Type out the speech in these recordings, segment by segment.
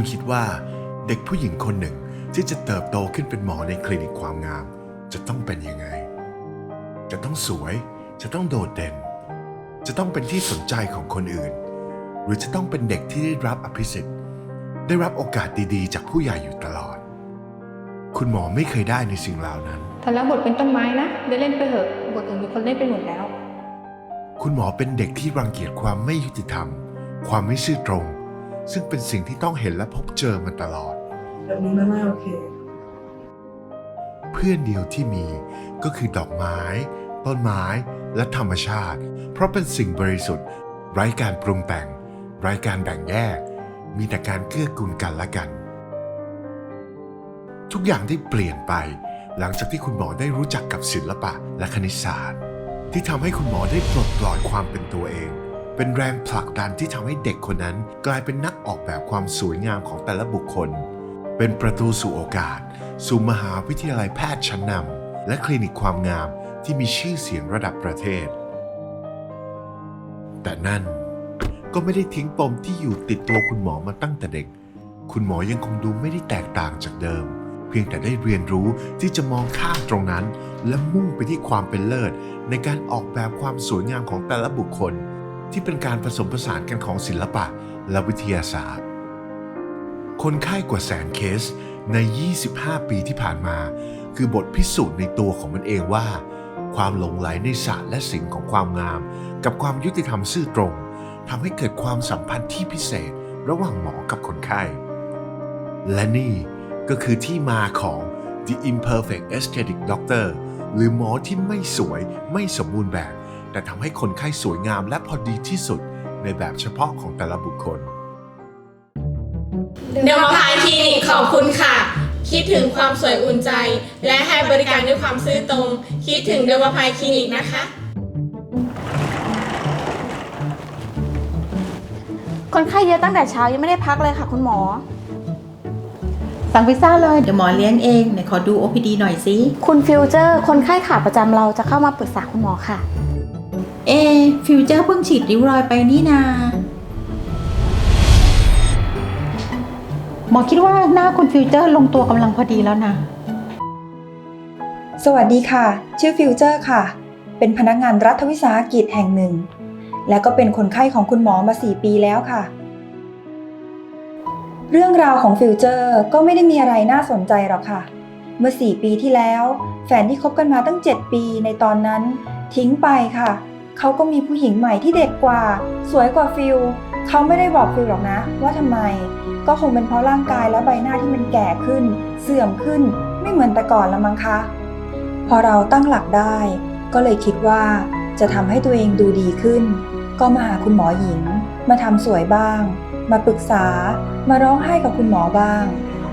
คุณคิดว่าเด็กผู้หญิงคนหนึ่งที่จะเติบโตขึ้นเป็นหมอในคลินิกความงาม จะต้องเป็นยังไง จะต้องสวย จะต้องโดดเด่น จะต้องเป็นที่สนใจของคนอื่น หรือจะต้องเป็นเด็กที่ได้รับอภิสิทธิ์ ได้รับโอกาสดีๆ จากผู้ใหญ่อยู่ตลอด คุณหมอไม่เคยได้ในสิ่งเหล่านั้นถ้าแล้วบทเป็นต้นไม้นะได้เล่นไปเถอะบทอื่นมีคนเล่นไปหมดแล้ว คุณหมอเป็นเด็กที่รังเกียจความไม่ยุติธรรม ความไม่ซื่อตรง ซึ่งเป็นสิ่งที่ต้องเห็นและพบเจอมาตลอด แบบนี้มันไม่โอเค เพื่อนเดียวที่มีก็คือดอกไม้ ต้นไม้และธรรมชาติ เพราะเป็นสิ่งบริสุทธิ์ ไร้การปรุงแต่ง ไร้การแบ่งแยก มีแต่การเกื้อกูลกันและกัน ทุกอย่างได้เปลี่ยนไป หลังจากที่คุณหมอได้รู้จักกับศิลปะและคณิตศาสตร์ ที่ทำให้คุณหมอได้ปลดปล่อยความเป็นตัวเอง เป็นแรงผลักดันที่ทำให้เด็กคนนั้น กลายเป็นนักออกแบบความสวยงามของแต่ละบุคคล เป็นประตูสู่โอกาส สู่มหาวิทยาลัยแพทย์ชั้นนำและคลินิกความงามที่มีชื่อเสียงระดับประเทศ แต่นั่นก็ไม่ได้ทิ้งปมที่อยู่ติดตัวคุณหมอมาตั้งแต่เด็ก คุณหมอยังคงดูไม่ได้แตกต่างจากเดิม เพียงแต่ได้เรียนรู้ที่จะมองข้ามตรงนั้น และมุ่งไปที่ความเป็นเลิศ ในการออกแบบความสวยงามของแต่ละบุคคล ที่เป็นการผสมผสานกันของศิลปะและวิทยาศาสตร์ คนไข้กว่าแสนเคสใน 25 ปีที่ผ่านมา คือบทพิสูจน์ในตัวของมันเองว่า ความหลงไหลในศาสตร์และศิลป์ของความงาม กับความยุติธรรมซื่อตรงทำให้เกิดความสัมพันธ์ที่พิเศษระหว่างหมอกับคนไข้ และนี่ก็คือที่มาของ The Imperfect Aesthetic Doctor หรือหมอที่ไม่สวยไม่สมบูรณ์แบบ แต่ทำให้คนไข้สวยงามและพอดีที่สุดในแบบเฉพาะของแต่ละบุคคล เดวพายคลินิกขอบคุณค่ะ คิดถึงความสวยอุ่นใจ และให้บริการด้วยความซื่อตรง คิดถึงเดวพายคลินิกนะคะ คนไข้เยอะตั้งแต่เช้ายังไม่ได้พักเลยค่ะคุณหมอ สั่งพิซซ่าเลย เดี๋ยวหมอเลี้ยงเองไหนขอดู OPD หน่อยสิ คุณฟิวเจอร์ คนไข้ขาประจำเราจะเข้ามาปรึกษาคุณหมอค่ะ เอ ฟิวเจอร์เพิ่งฉีดริ้วรอยไปนี่นา หมอคิดว่าหน้าคุณฟิวเจอร์ลงตัวกำลังพอดีแล้วนะ สวัสดีค่ะ ชื่อฟิวเจอร์ค่ะ เป็นพนักงานรัฐวิสาหกิจแห่งหนึ่ง และก็เป็นคนไข้ของคุณหมอมา 4 ปีแล้วค่ะ เรื่องราวของฟิวเจอร์ก็ไม่ได้มีอะไรน่าสนใจหรอกค่ะ เมื่อ 4 ปีที่แล้ว แฟนที่คบกันมาตั้ง 7 ปีในตอนนั้น ทิ้งไปค่ะ เขาก็มีผู้หญิงใหม่ที่เด็กกว่า สวยกว่าฟิลเขาไม่ได้บอกฟิลหรอกนะ ว่าทำไม ก็คงเป็นเพราะร่างกายและใบหน้าที่มันแก่ขึ้น เสื่อมขึ้น ไม่เหมือนแต่ก่อนละมั้งคะ พอเราตั้งหลักได้ ก็เลยคิดว่า จะทำให้ตัวเองดูดีขึ้น ก็มาหาคุณหมอหญิง มาทำสวยบ้าง มาปรึกษา มาร้องไห้กับคุณหมอบ้าง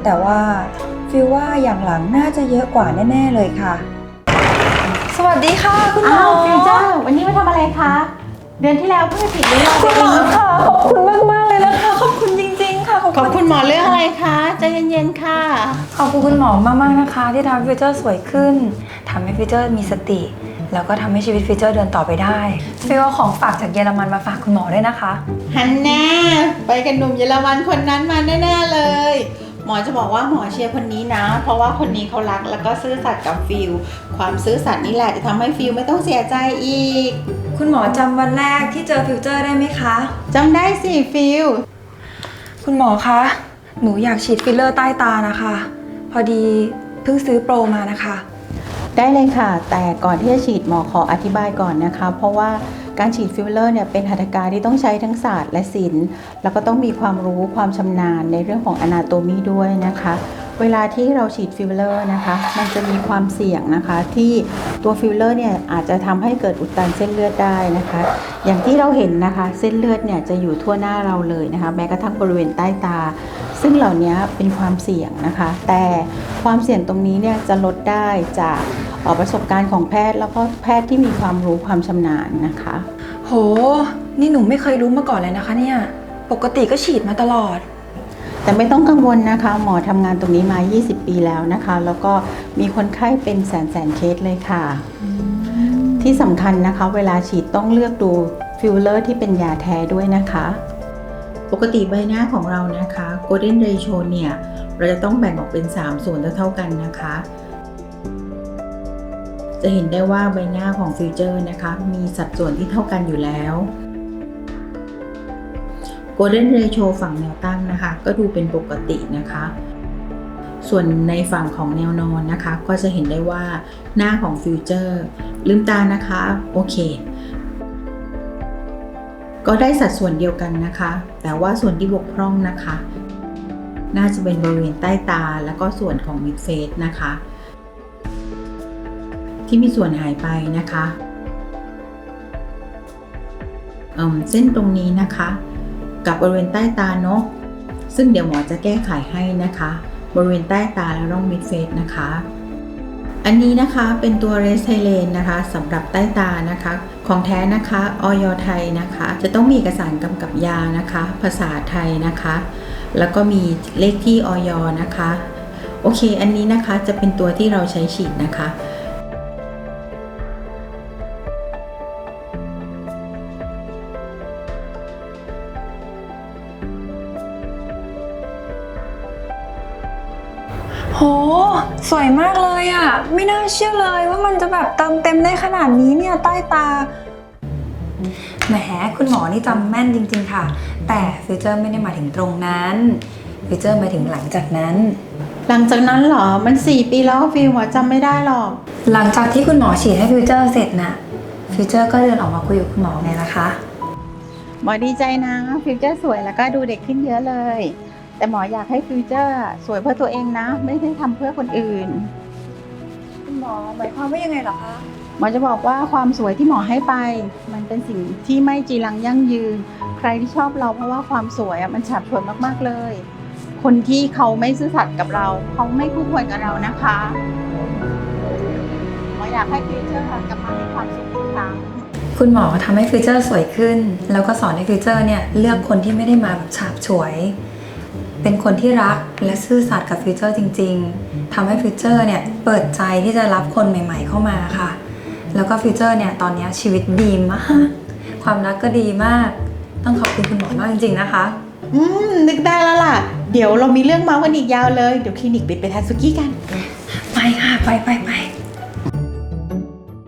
แต่ว่าฟิลว่าอย่างหลังน่าจะเยอะกว่าแน่ ๆ เลยค่ะ สวัสดีค่ะ คุณหมออ้าวฟิวเจอร์วันนี้มาทำอะไรคะ เดือนที่แล้วเพิ่งจะฉีดริ้วรอยไปคุณหมเอองค่ะ ขอบคุณมากมากๆเลยนะคะ ขอบคุณจริง ๆ ค่ะขอบขอบคุณคุณหมอเรื่องอะไรคะใจเย็นๆค่ะ ขอบคุณคุณหมอมากๆนะคะ ที่ทำให้ฟิวเจอร์สวยขึ้นทำให้ฟิวเจอร์มีสติ แล้วก็ทำให้ชีวิตฟิวเจอร์เดินต่อไปได้ฟิวเอาของฝากจากเยอรมันมาฝากคุณหมอด้วยนะคะ ฮันแน่ไปกันหนุ่มเยอรมันคนนั้นมาแน่ๆเลย หมอจะบอกว่าหมอเชียร์คนนี้นะ เพราะว่าคนนี้เขารักแล้วก็ซื่อสัตย์กับฟิลความซื่อสัตย์นี่แหละจะทำให้ฟิลไม่ต้องเสียใจอีก คุณหมอจำวันแรกที่เจอฟิวเจอร์ได้ไหมคะ จำได้สิฟิลคุณหมอคะ หนูอยากฉีดฟิลเลอร์ใต้ตานะคะ พอดีเพิ่งซื้อโปรมานะคะ ได้เลยค่ะ แต่ก่อนที่จะฉีดหมอขออธิบายก่อนนะคะ เพราะว่า การฉีดฟิลเลอร์เนี่ยเป็นหัตถการที่ต้องใช้ทั้งศาสตร์และศิลป์แล้วก็ต้องมีความรู้ความชำนาญในเรื่องของอนาโตมีด้วยนะคะ เวลาที่เราฉีดฟิลเลอร์นะคะ มันจะมีความเสี่ยงนะคะ ที่ตัวฟิลเลอร์เนี่ยอาจจะทำให้เกิดอุดตันเส้นเลือดได้นะคะ อย่างที่เราเห็นนะคะ เส้นเลือดเนี่ยจะอยู่ทั่วหน้าเราเลยนะคะ แม้กระทั่งบริเวณใต้ตา ซึ่งเหล่านี้เป็นความเสี่ยงนะคะ แต่ความเสี่ยงตรงนี้เนี่ยจะลดได้จาก ประสบการณ์ของแพทย์แล้วก็แพทย์ที่มีความรู้ความชำนาญนะคะ โห นี่หนูไม่เคยรู้มาก่อนเลยนะคะเนี่ย ปกติก็ฉีดมาตลอด แต่ไม่ต้องกังวลนะคะ หมอทำงานตรงนี้มา 20 ปีแล้วนะคะ แล้วก็มีคนไข้เป็นแสนแสนๆเคสเลยค่ะ ที่สำคัญนะคะ เวลาฉีดต้องเลือกดูฟิลเลอร์ที่เป็นยาแท้ด้วยนะคะ ปกติใบหน้าของเรานะคะ Golden Ratio เนี่ย เราจะต้องแบ่งออกเป็น 3 ส่วนเท่าๆกันนะคะ จะเห็นได้ว่าใบหน้าของฟิวเจอร์นะคะ มีสัดส่วนที่เท่ากันอยู่แล้ว Golden Ratio ฝั่งแนวตั้งนะคะ ก็ดูเป็นปกตินะคะ ส่วนในฝั่งของแนวนอนนะคะ ก็จะเห็นได้ว่าหน้าของฟิวเจอร์ลืมตานะคะ โอเค ก็ได้สัดส่วนเดียวกันนะคะ แต่ว่าส่วนที่บกพร่องนะคะ น่าจะเป็นบริเวณใต้ตา แล้วก็ส่วนของมิดเฟสนะคะ ที่มีส่วนหายไปนะคะเเส้นตรงนี้นะคะ กับบริเวณใต้ตาเนาะซึ่งเดี๋ยวหมอจะแก้ไขให้นะคะ บริเวณใต้ตาและร่องมิดเฟสนะคะ อันนี้นะคะเป็นตัวเรสไทเลนนะคะสำหรับใต้ตานะคะ ของแท้นะคะออยไทยนะคะ จะต้องมีเอกสารกำกับยานะคะ ภาษาไทยนะคะ แล้วก็มีเลขที่ออยนะคะ โอเค อันนี้นะคะจะเป็นตัวที่เราใช้ฉีดนะคะ โห สวยมากเลยอะ่ะไม่น่าเชื่อเลยว่ามันจะแบบเติมเต็มได้ขนาดนี้เนี่ยใต้ตา แหมคุณหมอนี่จำแม่นจริง ๆ ค่ะ แต่ฟิวเจอร์ไม่ได้หมายถึงตรงนั้นฟิวเจอร์หมายถึงหลังจากนั้น หลังจากนั้นเหรอ มัน 4 ปีแล้วฟิลหมอจำไม่ได้หรอก หลังจากที่คุณหมอฉีดให้ฟิวเจอร์เสร็จนะฟิวเจอร์ก็เดินออกมาคุยกับคุณหมอไงล่ะคะ หมอดีใจนะฟิวเจอร์สวยแล้วก็ดูเด็กขึ้นเยอะเลย แต่หมออยากให้ฟิวเจอร์สวยเพื่อตัวเองนะ ไม่ได้ทำเพื่อคนอื่น คุณหมอหมายความว่ายังไงเหรอคะ หมอจะบอกว่าความสวยที่หมอให้ไป มันเป็นสิ่งที่ไม่จีรังยั่งยืน ใครที่ชอบเราเพราะว่าความสวยอะมันฉับฉวยมากๆเลย คนที่เขาไม่ซื่อสัตย์กับเรา เขาไม่คู่ควรกับเรานะคะหมออยากให้ฟิวเจอร์กลับมามีความสุขอีกครั้ง คุณหมอทำให้ฟิวเจอร์สวยขึ้น แล้วก็สอนให้ฟิวเจอร์เนี่ยเลือกคนที่ไม่ได้มาแบบฉาบฉวย เป็นคนที่รักและซื่อสัตย์กับฟิวเจอร์จริง ๆ ทำให้ฟิวเจอร์เนี่ยเปิดใจที่จะรับคนใหม่ๆเข้ามาค่ะ แล้วก็ฟิวเจอร์เนี่ยตอนเนี้ยชีวิตดีมาก ความรักก็ดีมาก ต้องขอบคุณคุณหมอมากจริงๆนะคะ อืม นึกได้แล้วล่ะ เดี๋ยวเรามีเรื่องเมาส์กันอีกยาวเลย เดี๋ยวคลินิกปิดไปทานซุกี้กัน ไปค่ะ ไปไปไป